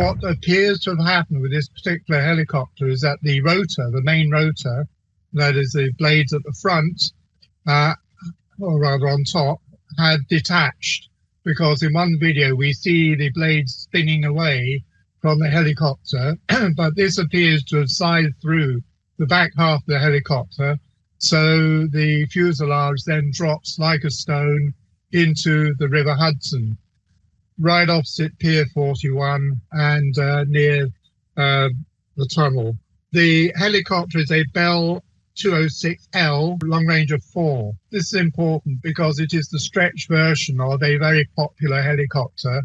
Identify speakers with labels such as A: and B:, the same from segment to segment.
A: what appears to have happened with this particular helicopter is that the rotor, the main rotor, that is the blades at the front, uh, or rather on top, had detached because in one video we see the blades spinning away from the helicopter, but this appears to have sized through the back half of the helicopter. So the fuselage then drops like a stone into the River Hudson, right opposite Pier 41 and uh, near uh, the tunnel. The helicopter is a Bell 206L, long range of four. This is important because it is the stretch version of a very popular helicopter.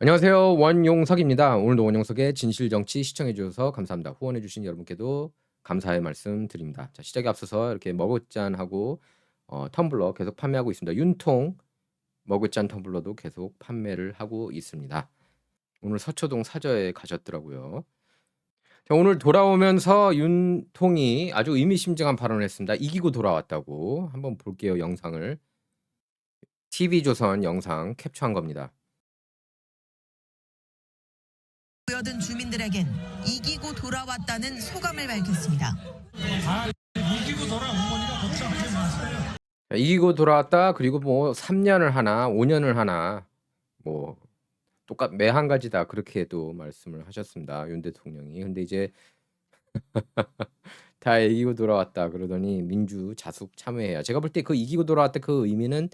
B: 안녕하세요. 원용석입니다. 오늘도 원용석의 진실 정치 시청해 주셔서 감사합니다. 후원해 주신 여러분께도 감사의 말씀 드립니다. 자, 시작에 앞서서 이렇게 머그잔하고 어, 텀블러 계속 판매하고 있습니다. 윤통 머그잔 텀블러도 계속 판매를 하고 있습니다. 오늘 서초동 사저에 가셨더라고요. 자, 오늘 돌아오면서 윤통이 아주 의미심장한 발언을 했습니다. 이기고 돌아왔다고 한번 볼게요. 영상을 TV조선 영상 캡처한 겁니다.
C: 주민들에겐 이기고 돌아왔다는 소감을 밝혔습니다.
D: 이기고 돌아온 거니까 걱정하지 마세요.
B: 자, 이기고 돌아왔다. 그리고 뭐 3년을 하나, 5년을 하나, 뭐 똑같 매 한 가지다 그렇게 또 말씀을 하셨습니다. 윤 대통령이. 근데 이제 다 이기고 돌아왔다 그러더니 민주 자숙 참여해야. 제가 볼 때 그 이기고 돌아왔다 그 의미는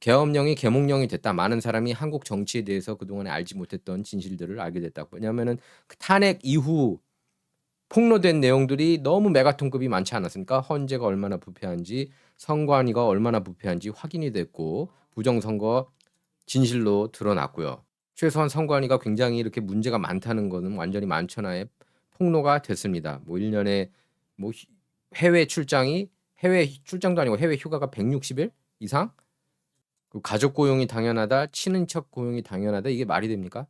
B: 계엄령이 계몽령이 됐다. 많은 사람이 한국 정치에 대해서 그동안에 알지 못했던 진실들을 알게 됐다. 왜냐하면은 그 탄핵 이후 폭로된 내용들이 너무 메가톤급이 많지 않았습니까? 헌재가 얼마나 부패한지, 선관위가 얼마나 부패한지 확인이 됐고 부정선거 진실로 드러났고요. 최소한 선관위가 굉장히 이렇게 문제가 많다는 것은 완전히 만천하에 폭로가 됐습니다. 뭐 1년에 뭐 휴- 해외 출장이 해외 출장도 아니고 해외 휴가가 160일 이상? 그 가족 고용이 당연하다, 치는 척 고용이 당연하다 이게 말이 됩니까?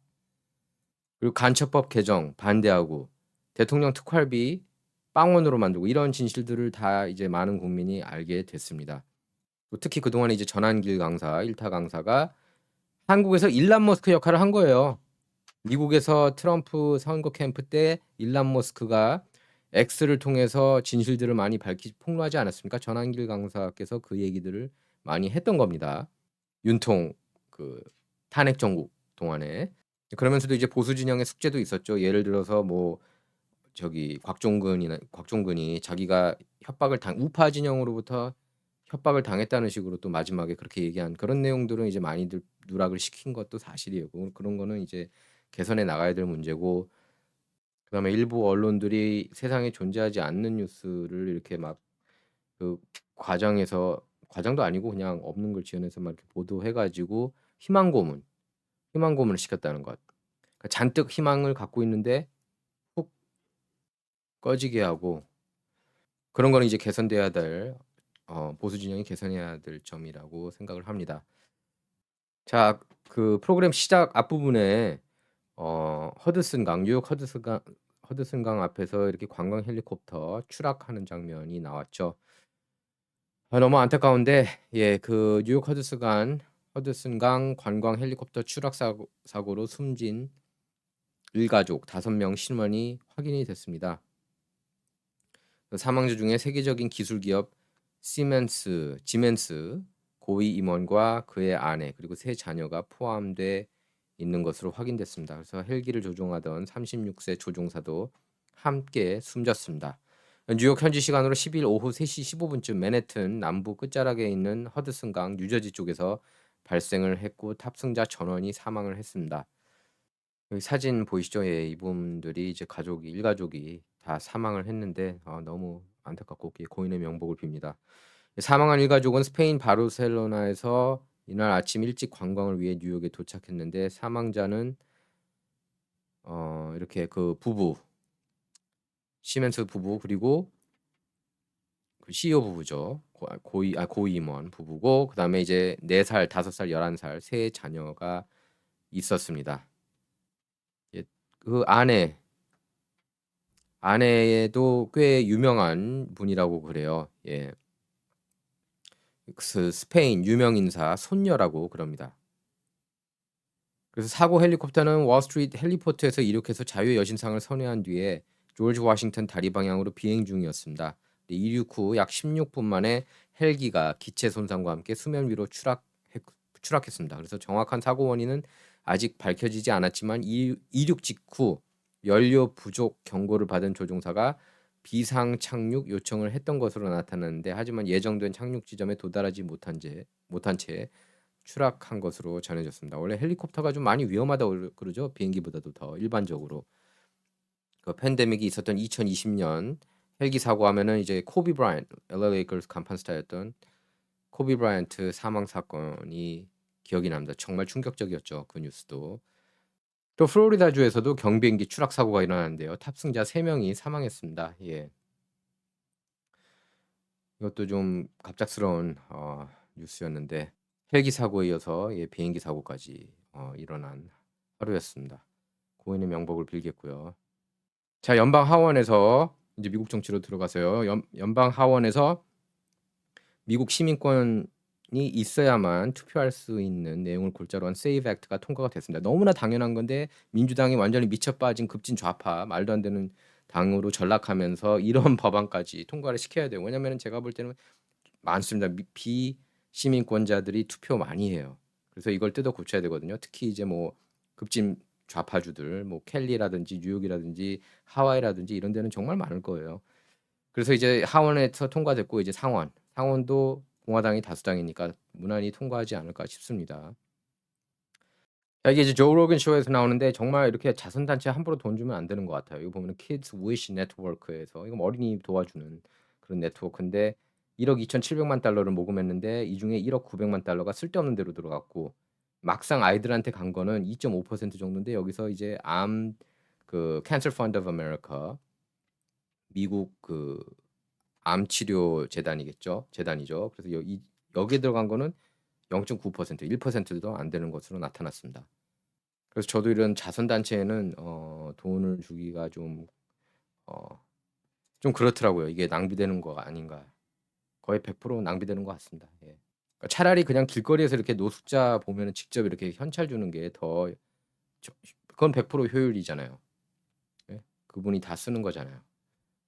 B: 그리고 간첩법 개정 반대하고 대통령 특활비 빵원으로 만들고 이런 진실들을 다 이제 많은 국민이 알게 됐습니다. 또 특히 그동안에 이제 전환길 강사, 일타 강사가 한국에서 일란 머스크 역할을 한 거예요. 미국에서 트럼프 선거 캠프 때 일란 머스크가 X를 통해서 진실들을 많이 밝히 폭로하지 않았습니까? 전환길 강사께서 그 얘기들을 많이 했던 겁니다. 윤통 그 탄핵 정국 동안에 그러면서도 이제 보수 진영의 숙제도 있었죠. 예를 들어서 뭐 저기 곽종근이나 곽종근이 자기가 협박을 당 우파 진영으로부터 협박을 당했다는 식으로 또 마지막에 그렇게 얘기한 그런 내용들은 이제 많이들 누락을 시킨 것도 사실이에요. 그- 그런 거는 이제 개선해 나가야 될 문제고 그다음에 일부 언론들이 세상에 존재하지 않는 뉴스를 이렇게 막 그 과정에서 과정도 아니고 그냥 없는 걸 지어내서 막 이렇게 보도해 가지고 희망 고문, 희망 고문을 시켰다는 것. 그러니까 잔뜩 희망을 갖고 있는데 훅 꺼지게 하고 그런 거는 이제 개선돼야 될 어, 보수 진영이 개선해야 될 점이라고 생각을 합니다. 자, 그 프로그램 시작 앞부분에 어, 허드슨 강, 뉴욕 허드슨 강, 허드슨 강 앞에서 이렇게 관광 헬리콥터 추락하는 장면이 나왔죠. 아, 너무 안타까운데, 예, 그 뉴욕 허드슨강, 허드슨강 관광 헬리콥터 추락 사고, 사고로 숨진 일가족 다섯 명 신원이 확인이 됐습니다. 그 사망자 중에 세계적인 기술 기업 시멘스, 지멘스 고위 임원과 그의 아내 그리고 세 자녀가 포함돼 있는 것으로 확인됐습니다. 그래서 헬기를 조종하던 36세 조종사도 함께 숨졌습니다. 뉴욕 현지 시간으로 10일 오후 3시 15분쯤 맨해튼 남부 끝자락에 있는 허드슨강 뉴저지 쪽에서 발생을 했고 탑승자 전원이 사망을 했습니다. 여기 사진 보이시죠? 예, 이분들이 이제 가족이 일가족이 다 사망을 했는데 아, 너무 안타깝고 예, 고인의 명복을 빕니다. 사망한 일가족은 스페인 바르셀로나에서 이날 아침 일찍 관광을 위해 뉴욕에 도착했는데 사망자는 어, 이렇게 그 부부 시멘스 부부 그리고 그 CEO 부부죠. 고, 고이 아 고임원 부부고 그다음에 이제 4살, 5살, 11살 세 자녀가 있었습니다. 예, 그 아내 아내도 꽤 유명한 분이라고 그래요. 예. 그 스페인 유명 인사 손녀라고 그럽니다. 그래서 사고 헬리콥터는 월스트리트 헬리포트에서 이륙해서 자유의 여신상을 선회한 뒤에 조지 워싱턴 다리 방향으로 비행 중이었습니다. 이륙 후 약 16분 만에 헬기가 기체 손상과 함께 수면 위로 추락 추락했습니다. 그래서 정확한 사고 원인은 아직 밝혀지지 않았지만 이, 이륙 직후 연료 부족 경고를 받은 조종사가 비상 착륙 요청을 했던 것으로 나타났는데 하지만 예정된 착륙 지점에 도달하지 못한 채 못한 채 추락한 것으로 전해졌습니다. 원래 헬리콥터가 좀 많이 위험하다고 그러죠. 비행기보다도 더 일반적으로. 그 팬데믹이 있었던 2020년 헬기 사고 하면은 이제 코비 브라이언트 LA 레이커스 간판 스타였던 코비 브라이언트 사망 사건이 기억이 납니다. 정말 충격적이었죠. 그 뉴스도. 또 플로리다 주에서도 경비행기 추락 사고가 일어났는데요. 탑승자 3명이 사망했습니다. 예. 이것도 좀 갑작스러운 어, 뉴스였는데 헬기 사고에 이어서 예, 비행기 사고까지 어, 일어난 하루였습니다. 고인의 명복을 빌겠고요. 자, 연방 하원에서 이제 미국 정치로 들어가서요. 연, 연방 하원에서 미국 시민권이 있어야만 투표할 수 있는 내용을 골자로 한 세이브 액트가 통과가 됐습니다. 너무나 당연한 건데 민주당이 완전히 미쳐 빠진 급진 좌파 말도 안 되는 당으로 전락하면서 이런 법안까지 통과를 시켜야 돼요. 왜냐면은 제가 볼 때는 많습니다. 미- 비시민권자들이 투표 많이 해요. 그래서 이걸 뜯어 고쳐야 되거든요. 특히 이제 뭐 급진 좌파주들, 뭐 캘리라든지 뉴욕이라든지 하와이라든지 이런 데는 정말 많을 거예요. 그래서 이제 하원에서 통과됐고 이제 상원, 상원도 공화당이 다수당이니까 무난히 통과하지 않을까 싶습니다. 자, 이게 이제 조 로건 쇼에서 나오는데 정말 이렇게 자선단체 함부로 돈 주면 안 되는 것 같아요. 이거 보면 은 Kids Wish 네트워크에서 이거 어린이 도와주는 그런 네트워크인데 1억 2,700만 달러를 모금했는데 이 중에 1억 900만 달러가 쓸데없는 데로 들어갔고 막상 아이들한테 간 거는 2.5% 정도인데 여기서 이제 암 그 Cancer Fund of America 미국 그 암 치료 재단이겠죠. 재단이죠. 그래서 여기 여기에 들어간 거는 0.9% 1%도 안 되는 것으로 나타났습니다. 그래서 저도 이런 자선 단체에는 어 돈을 주기가 좀어좀 그렇더라고요. 이게 낭비되는 거 아닌가. 거의 100% 낭비되는 것 같습니다. 예. 그러니까 차라리 그냥 길거리에서 이렇게 노숙자 보면은 직접 이렇게 현찰 주는 게 더 그건 100% 효율이잖아요. 예? 그분이 다 쓰는 거잖아요.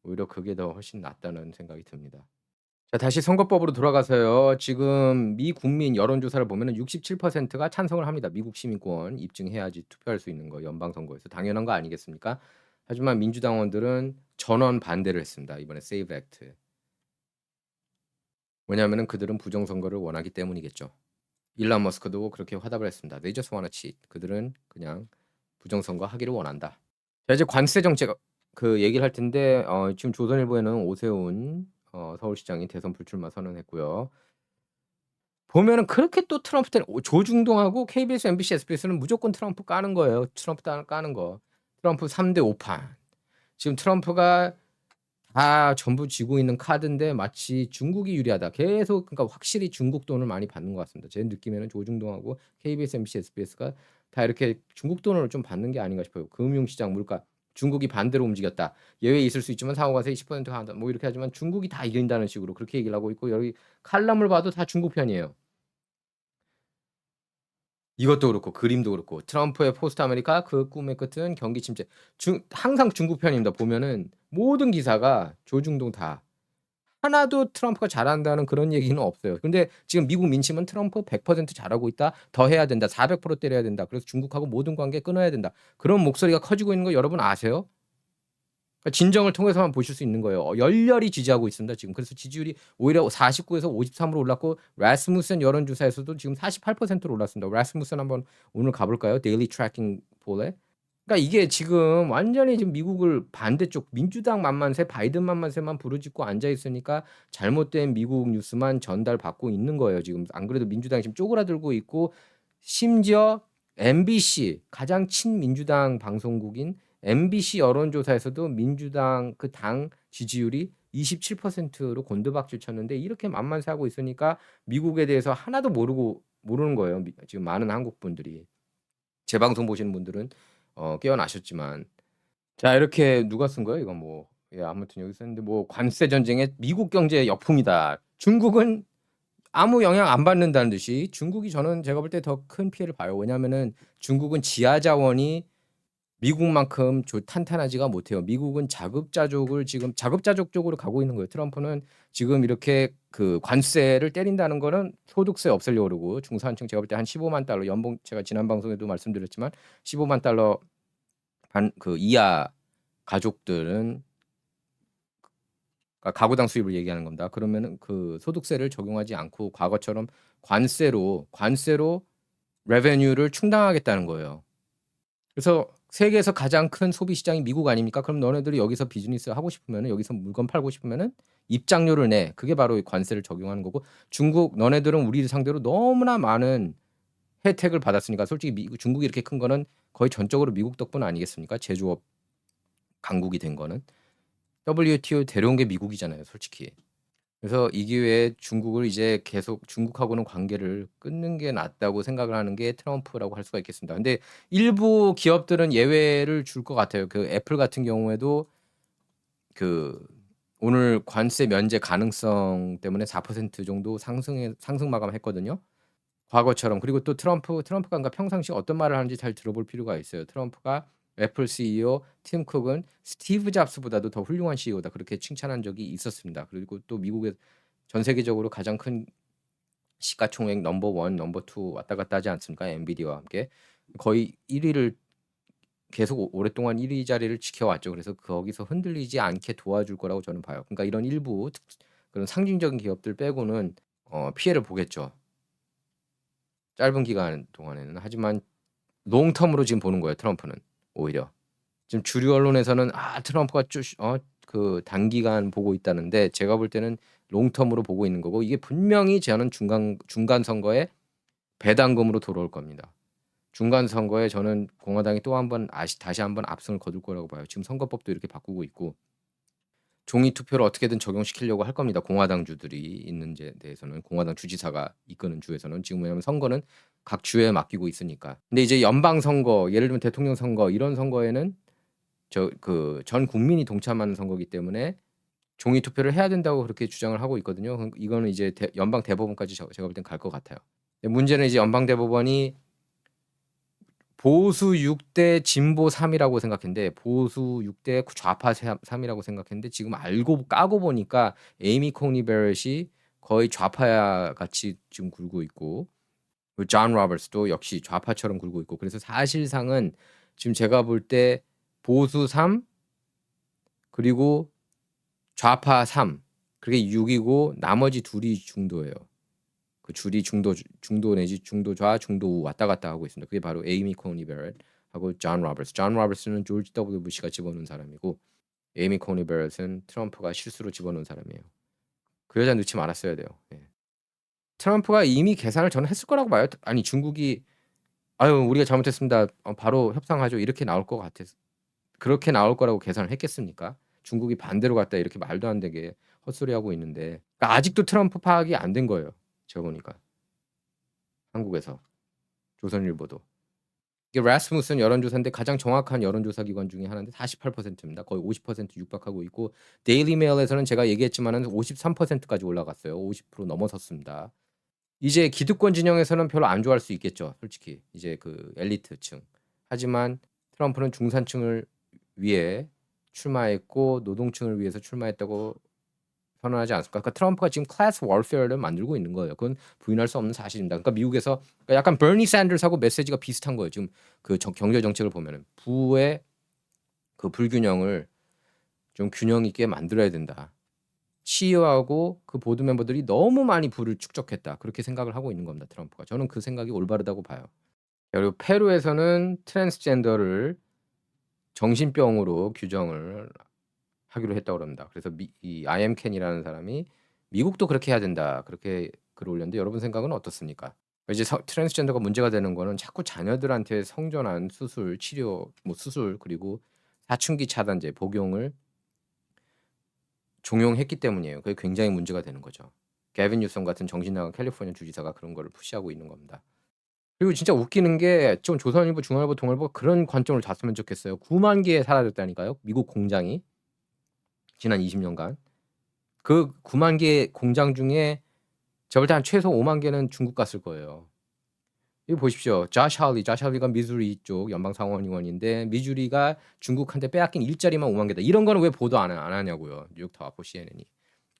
B: 오히려 그게 더 훨씬 낫다는 생각이 듭니다. 자, 다시 선거법으로 돌아가서요. 지금 미 국민 여론조사를 보면은 67%가 찬성을 합니다. 미국 시민권 입증해야지 투표할 수 있는 거 연방 선거에서 당연한 거 아니겠습니까? 하지만 민주당원들은 전원 반대를 했습니다. 이번에 세이브 액트. 왜냐하면은 그들은 부정 선거를 원하기 때문이겠죠. 일란 머스크도 그렇게 화답을 했습니다. They just wanna cheat. 그들은 그냥 부정 선거 하기를 원한다. 자, 이제 관세 정책 그 얘기를 할 텐데 어, 지금 조선일보에는 오세훈 어, 서울시장이 대선 불출마 선언했고요. 보면은 그렇게 또 트럼프 때는 오- 조중동하고 KBS, MBC, SBS는 무조건 트럼프 까는 거예요. 트럼프 따- 까는 거. 트럼프 3대 5판. 지금 트럼프가 다 전부 쥐고 있는 카드인데 마치 중국이 유리하다. 계속 그러니까 확실히 중국 돈을 많이 받는 것 같습니다. 제 느낌에는 조중동하고 KBS, MBC, SBS가 다 이렇게 중국 돈을 좀 받는 게 아닌가 싶어요. 금융시장 물가 중국이 반대로 움직였다. 예외 있을 수 있지만 상호가세 20% 한다. 뭐 이렇게 하지만 중국이 다 이긴다는 식으로 그렇게 얘기를 하고 있고 여기 칼럼을 봐도 다 중국 편이에요. 이것도 그렇고 그림도 그렇고 트럼프의 포스트 아메리카 그 꿈의 끝은 경기 침체. 중, 항상 중국 편입니다. 보면은 모든 기사가 조중동 다 하나도 트럼프가 잘한다는 그런 얘기는 없어요. 근데 지금 미국 민심은 트럼프 100% 잘하고 있다. 더 해야 된다. 400% 때려야 된다. 그래서 중국하고 모든 관계 끊어야 된다. 그런 목소리가 커지고 있는 거 여러분 아세요? 그러니까 진정을 통해서만 보실 수 있는 거예요. 어, 열렬히 지지하고 있습니다. 지금 그래서 지지율이 오히려 49에서 53으로 올랐고 라스무슨 여론조사에서도 지금 48%로 올랐습니다. 라스무슨 한번 오늘 가볼까요? 데일리 트래킹 폴에. 그러니까 이게 지금 완전히 지금 미국을 반대쪽 민주당 만만세, 바이든 만만세만 부르짖고 앉아 있으니까 잘못된 미국 뉴스만 전달받고 있는 거예요. 지금 안 그래도 민주당이 지금 쪼그라들고 있고 심지어 MBC 가장 친민주당 방송국인 MBC 여론조사에서도 민주당 그 당 지지율이 27%로 곤두박질 쳤는데 이렇게 만만세 하고 있으니까 미국에 대해서 하나도 모르고 모르는 거예요. 미- 지금 많은 한국 분들이 제 방송 보시는 분들은 어, 깨어나셨지만 자 이렇게 누가 쓴 거예요? 이건 뭐 예, 아무튼 여기 썼는데 뭐 관세 전쟁에 미국 경제 역풍이다. 중국은 아무 영향 안 받는다는 듯이 중국이 저는 제가 볼 때 더 큰 피해를 봐요. 왜냐하면은 중국은 지하 자원이 미국만큼 조- 탄탄하지가 못해요. 미국은 자급자족을 지금 자급자족 쪽으로 가고 있는 거예요. 트럼프는 지금 이렇게 그 관세를 때린다는 거는 소득세 없애려고 그러고 중산층 제가 볼 때 한 15만 달러 연봉 제가 지난 방송에도 말씀드렸지만 15만 달러 반 그 이하 가족들은 가구당 수입을 얘기하는 겁니다. 그러면은 그 소득세를 적용하지 않고 과거처럼 관세로 관세로 레베뉴를 충당하겠다는 거예요. 그래서 세계에서 가장 큰 소비 시장이 미국 아닙니까? 그럼 너네들이 여기서 비즈니스 하고 싶으면은 여기서 물건 팔고 싶으면은 입장료를 내. 그게 바로 이 관세를 적용하는 거고 중국 너네들은 우리 상대로 너무나 많은 혜택을 받았으니까 솔직히 미국, 중국이 이렇게 큰 거는 거의 전적으로 미국 덕분 아니겠습니까? 제조업 강국이 된 거는 WTO 데려온 게 미국이잖아요, 솔직히. 그래서 이 기회에 중국을 이제 계속 중국하고는 관계를 끊는 게 낫다고 생각을 하는 게 트럼프라고 할 수가 있겠습니다. 근데 일부 기업들은 예외를 줄 것 같아요. 그 애플 같은 경우에도 그 오늘 관세 면제 가능성 때문에 4% 정도 상승에 상승 마감했거든요. 과거처럼 그리고 또 트럼프 트럼프가 그러니까 평상시 어떤 말을 하는지 잘 들어볼 필요가 있어요. 트럼프가 애플 CEO 팀 쿡은 스티브 잡스보다도 더 훌륭한 CEO다 그렇게 칭찬한 적이 있었습니다. 그리고 또 미국의 전 세계적으로 가장 큰 시가총액 넘버 원, 넘버 투 왔다 갔다 하지 않습니까? 엔비디아와 함께 거의 1위를 계속 오- 오랫동안 1위 자리를 지켜왔죠. 그래서 거기서 흔들리지 않게 도와줄 거라고 저는 봐요. 그러니까 이런 일부 특- 그런 상징적인 기업들 빼고는 어, 피해를 보겠죠. 짧은 기간 동안에는 하지만 롱텀으로 지금 보는 거예요. 트럼프는 오히려 지금 주류 언론에서는 아 트럼프가 쭉어그 단기간 보고 있다는데 제가 볼 때는 롱텀으로 보고 있는 거고 이게 분명히 저는 중간 중간 선거에 배당금으로 돌아올 겁니다. 중간 선거에 저는 공화당이 또 한번 아시 다시 한번 압승을 거둘 거라고 봐요. 지금 선거법도 이렇게 바꾸고 있고 종이 투표를 어떻게든 적용시키려고 할 겁니다. 공화당 주들이 있는 데 대해서는 공화당 주지사가 이끄는 주에서는 지금 왜냐하면 선거는 각 주에 맡기고 있으니까. 근데 이제 연방 선거, 예를 들면 대통령 선거 이런 선거에는 저 그 전 국민이 동참하는 선거기 때문에 종이 투표를 해야 된다고 그렇게 주장을 하고 있거든요. 그- 이거는 이제 대- 연방 대법원까지 저- 제가 볼 땐 갈 것 같아요. 문제는 이제 연방 대법원이 보수 6대 진보 3이라고 생각했는데 보수 6대 좌파 3이라고 생각했는데 지금 알고 까고 보니까 에이미 코니 베렛이 거의 좌파 같이 지금 굴고 있고 존 로버츠도 역시 좌파처럼 굴고 있고 그래서 사실상은 지금 제가 볼 때 보수 3 그리고 좌파 3 그게 6이고 나머지 둘이 중도예요. 그 줄이 중도 중도 내지 중도 좌 중도 우 왔다 갔다 하고 있습니다. 그게 바로 에이미 코니 베렛하고 존 로버츠. 존 로버츠는 조지 W 부시가 집어넣은 사람이고 에이미 코니 베렛은 트럼프가 실수로 집어넣은 사람이에요. 그 여자 넣지 말았어야 돼요. 예. 트럼프가 이미 계산을 저는 했을 거라고 봐요. 아니 중국이 아유 우리가 잘못했습니다. 어, 바로 협상하죠. 이렇게 나올 것 같아서 그렇게 나올 거라고 계산을 했겠습니까? 중국이 반대로 갔다 이렇게 말도 안 되게 헛소리 하고 있는데 그러니까 아직도 트럼프 파악이 안 된 거예요. 보니까 한국에서 조선일보도 이게 라스무슨 여론조사인데 가장 정확한 여론조사 기관 중에 하나인데 48%입니다. 거의 50% 육박하고 있고 데일리 메일에서는 제가 얘기했지만은 53%까지 올라갔어요. 50% 넘어섰습니다. 이제 기득권 진영에서는 별로 안 좋아할 수 있겠죠. 솔직히 이제 그 엘리트층. 하지만 트럼프는 중산층을 위해 출마했고 노동층을 위해서 출마했다고 선언하지 않습니까? 그러니까 트럼프가 지금 클래스 월페어를 만들고 있는 거예요. 그건 부인할 수 없는 사실입니다. 그러니까 미국에서 그러니까 약간 버니 샌더스하고 메시지가 비슷한 거예요. 지금 그 정- 경제 정책을 보면은 부의 그 불균형을 좀 균형 있게 만들어야 된다. CEO하고 그 보드 멤버들이 너무 많이 부를 축적했다. 그렇게 생각을 하고 있는 겁니다. 트럼프가. 저는 그 생각이 올바르다고 봐요. 그리고 페루에서는 트랜스젠더를 정신병으로 규정을 하기로 했다고 합니다. 그래서 미, 이 아이엠 켄이라는 사람이 미국도 그렇게 해야 된다. 그렇게 글을 올렸는데 여러분 생각은 어떻습니까? 이제 서, 트랜스젠더가 문제가 되는 거는 자꾸 자녀들한테 성전환 수술, 치료, 뭐 수술 그리고 사춘기 차단제 복용을 종용했기 때문이에요. 그게 굉장히 문제가 되는 거죠. 개빈 뉴섬 같은 정신 나간 캘리포니아 주지사가 그런 거를 푸시하고 있는 겁니다. 그리고 진짜 웃기는 게 좀 조선일보, 중앙일보, 동아일보 그런 관점을 잤으면 좋겠어요. 9만 개 사라졌다니까요. 미국 공장이 지난 20년간 그 9만 개 공장 중에 저볼 때 한 최소 5만 개는 중국 갔을 거예요. 이거 보십시오. 자시 할리가 미주리 쪽 연방 상원의원인데 미주리가 중국한테 빼앗긴 일자리만 5만 개다. 이런 거는 왜 보도 안, 안 하냐고요. 뉴욕타워 CNN이.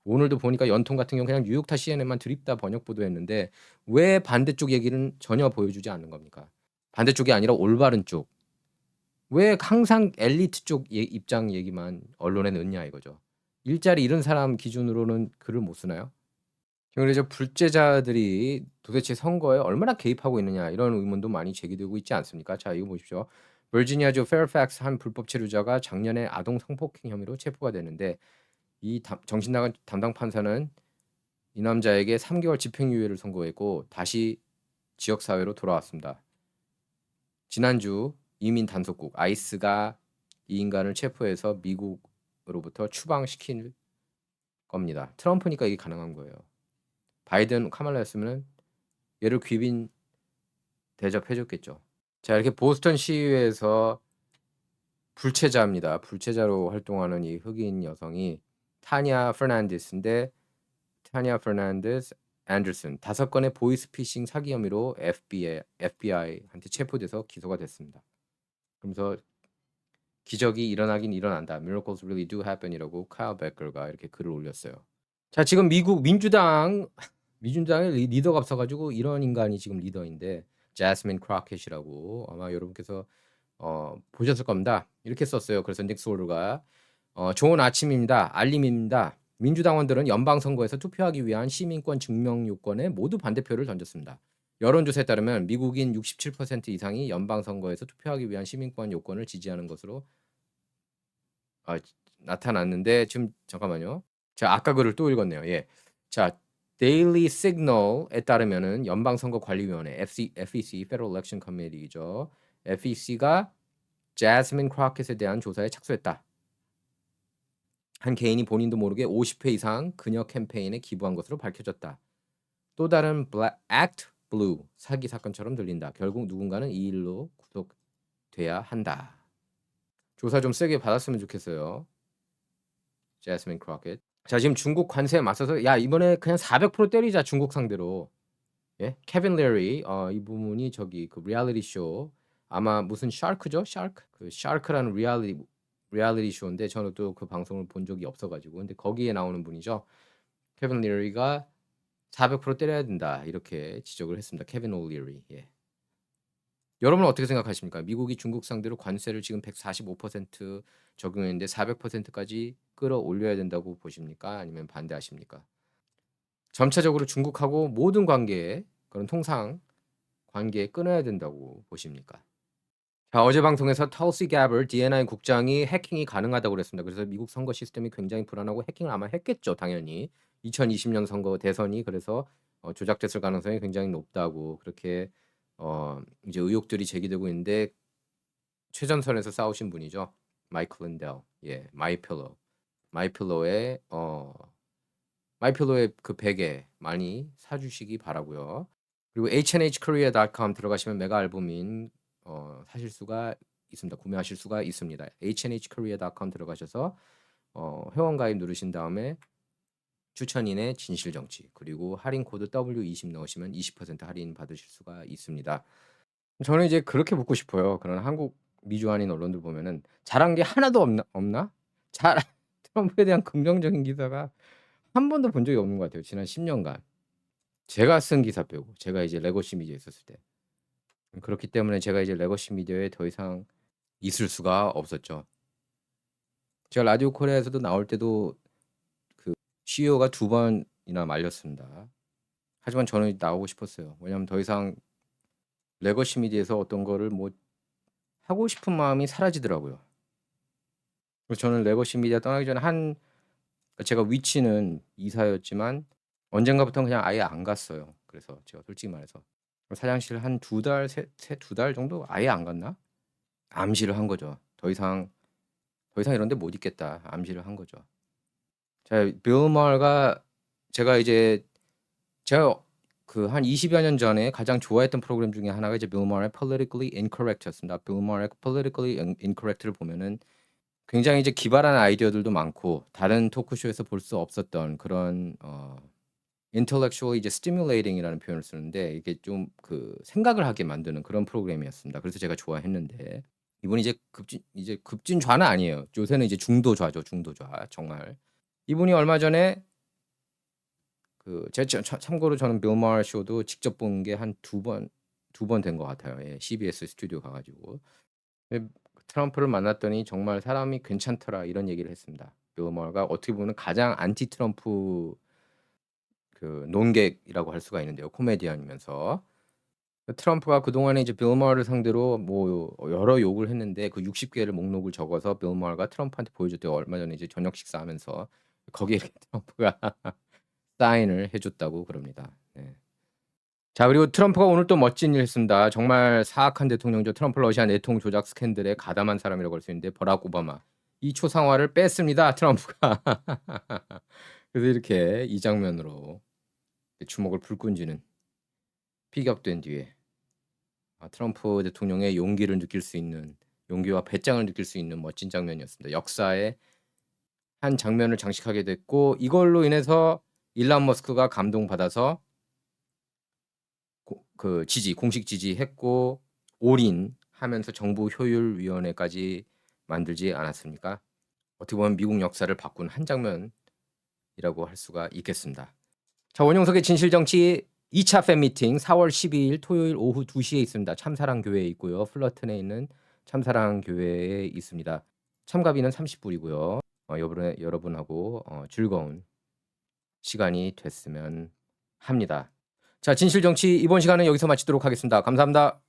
B: 오늘도 보니까 연통 같은 경우 그냥 뉴욕타 CNN만 드립다 번역 보도했는데 왜 반대쪽 얘기는 전혀 보여주지 않는 겁니까? 반대쪽이 아니라 올바른 쪽. 왜 항상 엘리트 쪽 예- 입장 얘기만 언론에 넣냐 이거죠. 일자리 잃은 사람 기준으로는 글을 못 쓰나요? 그래서 불제자들이 도대체 선거에 얼마나 개입하고 있느냐 이런 의문도 많이 제기되고 있지 않습니까? 자 이거 보십시오. 버지니아주 페어팩스 한 불법 체류자가 작년에 아동 성폭행 혐의로 체포가 됐는데 이 담- 정신 나간 담당 판사는 이 남자에게 3개월 집행유예를 선고했고 다시 지역 사회로 돌아왔습니다. 지난주 이민 단속국 아이스가 이 인간을 체포해서 미국으로부터 추방시킬 겁니다. 트럼프니까 이게 가능한 거예요. 바이든 카말라였으면 얘를 귀빈 대접해줬겠죠. 자 이렇게 보스턴 시위에서 불체자입니다. 불체자로 활동하는 이 흑인 여성이 타냐 페르난데스인데 타냐 페르난데스 앤더슨 다섯 건의 보이스피싱 사기 혐의로 FBI FBI한테 체포돼서 기소가 됐습니다. 그러면서 기적이 일어나긴 일어난다. Miracles really do happen이라고 카일 베커가 이렇게 글을 올렸어요. 자 지금 미국 민주당 민주당의 리- 리더가 없어가지고 이런 인간이 지금 리더인데 자스민 크라켓이라고 아마 여러분께서 어, 보셨을 겁니다. 이렇게 썼어요. 그래서 닉스홀가 어, 좋은 아침입니다. 알림입니다. 민주당원들은 연방 선거에서 투표하기 위한 시민권 증명 요건에 모두 반대표를 던졌습니다. 여론조사에 따르면 미국인 67% 이상이 연방 선거에서 투표하기 위한 시민권 요건을 지지하는 것으로 아, 나타났는데 지금 잠깐만요. 제가 아까 글을 또 읽었네요. 예. 자, Daily Signal에 따르면은 연방선거관리위원회 FC, FEC Federal Election Committee죠. FEC가 자스민 크라켓에 대한 조사에 착수했다. 한 개인이 본인도 모르게 50회 이상 그녀 캠페인에 기부한 것으로 밝혀졌다. 또 다른 Black Act Blue 사기 사건처럼 들린다. 결국 누군가는 이 일로 구속돼야 한다. 조사 좀 세게 받았으면 좋겠어요. 제스민 크로켓. 자 지금 중국 관세에 맞서서 야 이번에 그냥 400% 때리자 중국 상대로. 예, 케빈 레리 어, 이 부분이 저기 그 리얼리티 쇼 아마 무슨 샤크죠? 샤크 그 샤크라는 리얼리티 리얼리티 쇼인데 저는 또 그 방송을 본 적이 없어가지고 근데 거기에 나오는 분이죠. 케빈 레리가 400% 때려야 된다 이렇게 지적을 했습니다. 케빈 올리리. 예. 여러분은 어떻게 생각하십니까? 미국이 중국 상대로 관세를 지금 145% 적용했는데 400%까지 끌어올려야 된다고 보십니까? 아니면 반대하십니까? 점차적으로 중국하고 모든 관계에 그런 통상 관계에 끊어야 된다고 보십니까? 자, 어제 방송에서 털시 갭을 DNI 국장이 해킹이 가능하다고 그랬습니다. 그래서 미국 선거 시스템이 굉장히 불안하고 해킹을 아마 했겠죠, 당연히. 2020년 선거 대선이 그래서 어, 조작됐을 가능성이 굉장히 높다고 그렇게 어, 이제 의혹들이 제기되고 있는데 최전선에서 싸우신 분이죠. 마이클 린델. 예, 마이필로. 마이필로의 어 마이필로의 그 베개 많이 사 주시기 바라고요. 그리고 hnhkorea.com 들어가시면 메가 앨범인 어, 사실 수가 있습니다. 구매하실 수가 있습니다. hnhkorea.com 들어가셔서 어, 회원 가입 누르신 다음에 추천인의 진실 정치 그리고 할인 코드 W20 넣으시면 20% 할인 받으실 수가 있습니다. 저는 이제 그렇게 묻고 싶어요. 그런 한국 미주 한인 언론들 보면은 잘한 게 하나도 없나? 없나? 잘 트럼프에 대한 긍정적인 기사가 한 번도 본 적이 없는 것 같아요. 지난 10년간 제가 쓴 기사 빼고 제가 이제 레거시 미디어에 있었을 때 그렇기 때문에 제가 이제 레거시 미디어에 더 이상 있을 수가 없었죠. 제가 라디오 코리아에서도 나올 때도 그 CEO가 두 번이나 말렸습니다. 하지만 저는 나오고 싶었어요. 왜냐하면 더 이상 레거시 미디어에서 어떤 거를 뭐 하고 싶은 마음이 사라지더라고요. 그래서 저는 레거시 미디어 떠나기 전에 한 제가 위치는 이사였지만 언젠가부터 그냥 아예 안 갔어요. 그래서 제가 솔직히 말해서 사장실 한두 달, 세두달 정도 아예 안 갔나? 암시를 한 거죠. 더 이상 더 이상 이런 데 못 있겠다. 암시를 한 거죠. 자, 빌 마가 제가 이제 제가 그 한 20 여 년 전에 가장 좋아했던 프로그램 중에 하나가 이제 빌 마의 Politically Incorrect였습니다. 빌 마의 Politically In- Incorrect를 보면은 굉장히 이제 기발한 아이디어들도 많고 다른 토크쇼에서 볼 수 없었던 그런 어 intellectually 이제 stimulating이라는 표현을 쓰는데 이게 좀 그 생각을 하게 만드는 그런 프로그램이었습니다. 그래서 제가 좋아했는데 이분이 이제 급진 이제 급진좌는 아니에요. 요새는 이제 중도좌죠, 중도좌 정말. 이분이 얼마 전에 그제 참고로 저는 빌 마her 쇼도 직접 본 게 한 두 번 두 번 된 것 같아요. 예, CBS 스튜디오 가가지고 예, 트럼프를 만났더니 정말 사람이 괜찮더라 이런 얘기를 했습니다. 빌 마her가 어떻게 보면 가장 안티 트럼프 그 논객이라고 할 수가 있는데요. 코미디언이면서 트럼프가 그동안에 이제 빌 마her를 상대로 뭐 여러 욕을 했는데 그 60개를 목록을 적어서 빌 마her가 트럼프한테 보여줬대요. 얼마 전에 이제 저녁 식사하면서 거기에 트럼프가 사인을 해줬다고 그럽니다. 네. 자 그리고 트럼프가 오늘 또 멋진 일 했습니다. 정말 사악한 대통령이죠. 트럼프 러시아 내통 조작 스캔들에 가담한 사람이라고 할 수 있는데 버락 오바마 이 초상화를 뺐습니다. 트럼프가 그래서 이렇게 이 장면으로 주먹을 불 끈지는 피격된 뒤에 아, 트럼프 대통령의 용기를 느낄 수 있는 용기와 배짱을 느낄 수 있는 멋진 장면이었습니다. 역사의 한 장면을 장식하게 됐고 이걸로 인해서 일란 머스크가 감동받아서 고- 그 지지 공식 지지했고 올인 하면서 정부 효율 위원회까지 만들지 않았습니까? 어떻게 보면 미국 역사를 바꾼 한 장면이라고 할 수가 있겠습니다. 자 원용석의 진실정치 2차 팬미팅 4월 12일 토요일 오후 2시에 있습니다. 참사랑 교회에 있고요. 플러튼에 있는 참사랑 교회에 있습니다. 참가비는 30불이고요. 어, 여러분, 여러분하고 어, 즐거운 시간이 됐으면 합니다. 자 진실정치 이번 시간은 여기서 마치도록 하겠습니다. 감사합니다.